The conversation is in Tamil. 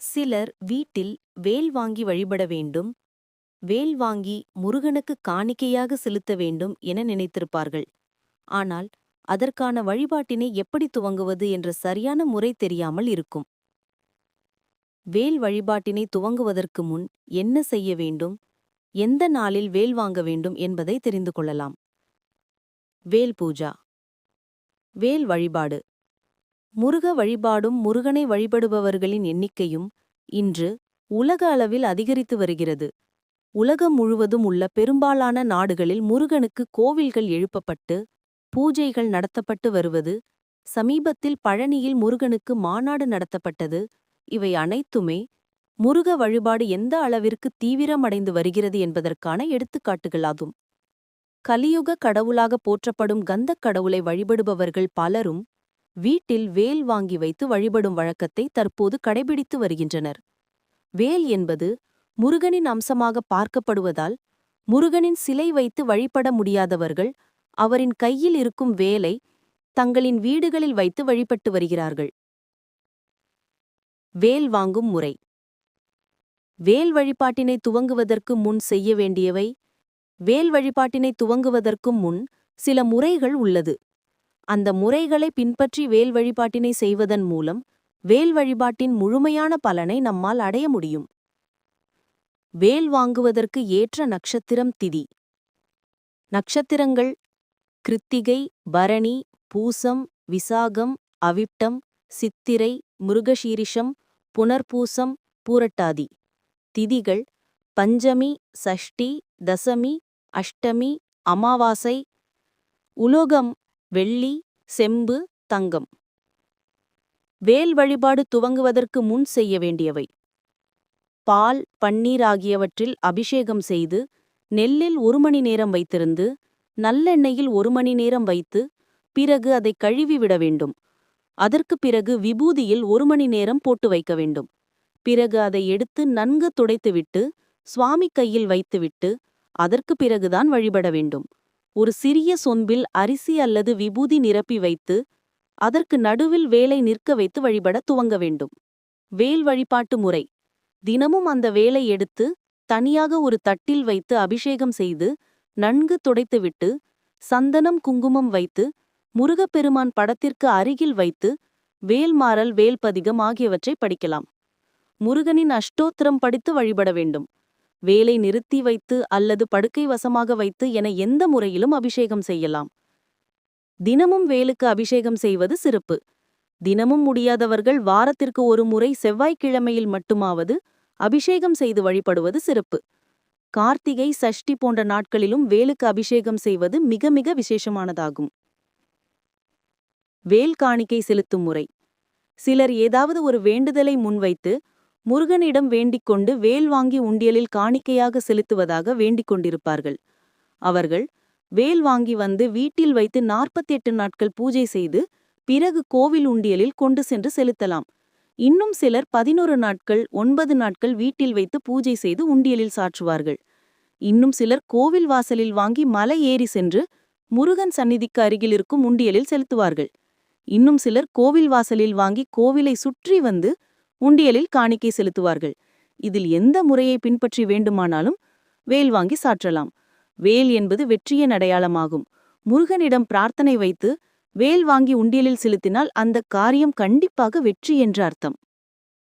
சிலர் வீட்டில் வேல் வாங்கி வழிபட வேண்டும் வேல் வாங்கி முருகனுக்கு காணிக்கையாக செலுத்த வேண்டும் என நினைத்திருப்பார்கள். ஆனால் அதற்கான வழிபாட்டினை எப்படி துவங்குவது என்ற சரியான முறை தெரியாமல் இருக்கும். வேல் வழிபாட்டினை துவங்குவதற்கு முன் என்ன செய்ய வேண்டும் எந்த நாளில் வேல் வாங்க வேண்டும் என்பதை தெரிந்து கொள்ளலாம். வேல் பூஜா. வேல் வழிபாடு. முருக வழிபாடும் முருகனை வழிபடுபவர்களின் எண்ணிக்கையும் இன்று உலக அளவில் அதிகரித்து வருகிறது. உலகம் முழுவதும் உள்ள பெரும்பாலான நாடுகளில் முருகனுக்கு கோவில்கள் எழுப்பப்பட்டு பூஜைகள் நடத்தப்பட்டு வருவது சமீபத்தில் பழனியில் முருகனுக்கு மாநாடு நடத்தப்பட்டது இவை அனைத்துமே முருக வழிபாடு எந்த அளவிற்கு தீவிரமடைந்து வருகிறது என்பதற்கான எடுத்துக்காட்டுகளாகும். கலியுக கடவுளாக போற்றப்படும் கந்தக் கடவுளை வழிபடுபவர்கள் பலரும் வீட்டில் வேல் வாங்கி வைத்து வழிபடும் வழக்கத்தை தற்போது கடைபிடித்து வருகின்றனர். வேல் என்பது முருகனின் அம்சமாக பார்க்கப்படுவதால் முருகனின் சிலை வைத்து வழிபட முடியாதவர்கள் அவரின் கையில் இருக்கும் வேலை தங்களின் வீடுகளில் வைத்து வழிபட்டு வருகிறார்கள். வேல் வாங்கும் முறை. வேல் வழிபாட்டினை துவங்குவதற்கு முன் செய்ய வேண்டியவை. வேல் வழிபாட்டினை துவங்குவதற்கும் முன் சில முறைகள் உள்ளது. அந்த முறைகளை பின்பற்றி வேல் வழிபாட்டினை செய்வதன் மூலம் வேல் வழிபாட்டின் முழுமையான பலனை நம்மால் அடைய முடியும். வேல் வாங்குவதற்கு ஏற்ற நட்சத்திரம் திதி. நட்சத்திரங்கள் கிருத்திகை பரணி பூசம் விசாகம் அவிட்டம் சித்திரை முருகசீரிஷம் புனர்பூசம் பூரட்டாதி. திதிகள் பஞ்சமி சஷ்டி தசமி அஷ்டமி அமாவாசை. உலோகம் வெள்ளி செம்பு தங்கம். வேல் வழிபாடு துவங்குவதற்கு முன் செய்ய வேண்டியவை. பால் பன்னீர் ஆகியவற்றில் அபிஷேகம் செய்து நெல்லில் ஒரு மணி நேரம் வைத்திருந்து நல்லெண்ணெயில் ஒரு மணி நேரம் வைத்து பிறகு அதை கழுவி விட வேண்டும். அதற்கு பிறகு விபூதியில் ஒரு மணி நேரம் போட்டு வைக்க வேண்டும். பிறகு அதை எடுத்து நன்கு துடைத்துவிட்டு சுவாமி கையில் வைத்துவிட்டு அதற்கு பிறகுதான் வழிபட வேண்டும். ஒரு சிறிய சொன்பில் அரிசி அல்லது விபூதி நிரப்பி வைத்து அதற்கு நடுவில் வேலை நிற்க வைத்து வழிபட துவங்க வேண்டும். வேல் வழிபாட்டு முறை. தினமும் அந்த வேலை எடுத்து தனியாக ஒரு தட்டில் வைத்து அபிஷேகம் செய்து நன்கு துடைத்துவிட்டு சந்தனம் குங்குமம் வைத்து முருகப்பெருமான் படத்திற்கு அருகில் வைத்து வேல்மாறல் வேல்பதிகம் ஆகியவற்றை படிக்கலாம். முருகனின் அஷ்டோத்திரம் படித்து வழிபட வேண்டும். வேலை நிறுத்தி வைத்து அல்லது படுக்கை வசமாக வைத்து என எந்த முறையிலும் அபிஷேகம் செய்யலாம். தினமும் வேலுக்கு அபிஷேகம் செய்வது சிறப்பு. தினமும் முடியாதவர்கள் வாரத்திற்கு ஒரு முறை செவ்வாய்க்கிழமையில் மட்டுமாவது அபிஷேகம் செய்து வழிபடுவது சிறப்பு. கார்த்திகை சஷ்டி போன்ற நாட்களிலும் வேலுக்கு அபிஷேகம் செய்வது மிக மிக விசேஷமானதாகும். வேல் காணிக்கை செலுத்தும் முறை. சிலர் ஏதாவது ஒரு வேண்டுதலை முன்வைத்து முருகனிடம் வேண்டிக் கொண்டு வேல் வாங்கி உண்டியலில் காணிக்கையாக செலுத்துவதாக வேண்டிக் கொண்டிருப்பார்கள் அவர்கள் வேல் வாங்கி வந்து வீட்டில் வைத்து நாற்பத்தி எட்டு நாட்கள் பூஜை செய்து பிறகு கோவில் உண்டியலில் கொண்டு சென்று செலுத்தலாம். இன்னும் சிலர் பதினொரு நாட்கள் ஒன்பது நாட்கள் வீட்டில் வைத்து பூஜை செய்து உண்டியலில் சாற்றுவார்கள். இன்னும் சிலர் கோவில் வாசலில் வாங்கி மலை ஏறி சென்று முருகன் சந்நிதிக்கு அருகில் இருக்கும் உண்டியலில் செலுத்துவார்கள். இன்னும் சிலர் கோவில் வாசலில் வாங்கி கோவிலை சுற்றி வந்து உண்டியலில் காணிக்கை செலுத்துவார்கள். இதில் எந்த முறையை பின்பற்றி வேண்டுமானாலும் வேல் வாங்கி சாற்றலாம். வேல் என்பது வெற்றியின் அடையாளமாகும். முருகனிடம் பிரார்த்தனை வைத்து வேல் வாங்கி உண்டியலில் செலுத்தினால் அந்த காரியம் கண்டிப்பாக வெற்றி என்ற அர்த்தம்.